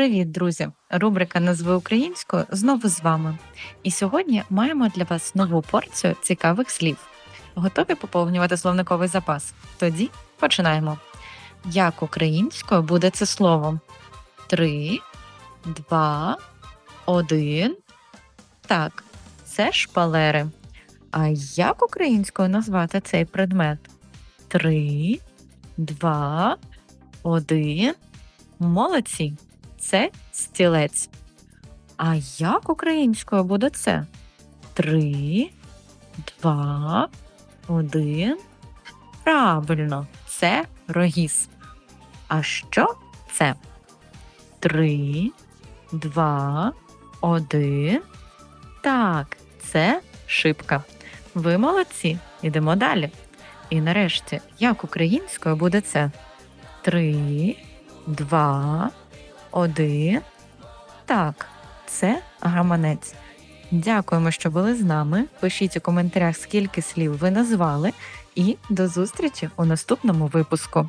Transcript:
Привіт, друзі! Рубрика Назви українською знову з вами. І сьогодні маємо для вас нову порцію цікавих слів. Готові поповнювати словниковий запас? Тоді починаємо. Як українською буде це слово? Три, два, один. Так, це шпалери. А як українською назвати цей предмет? Три, два, один. Молодці. Це стілець. А як українською буде це? Три, два, один. Правильно, це рогіз. А що це? Три, два, один. Так, це шибка. Ви молодці. Ідемо далі. І нарешті, як українською буде це? Три, два, один. Так, це гаманець. Дякуємо, що були з нами. Пишіть у коментарях, скільки слів ви назвали, і до зустрічі у наступному випуску.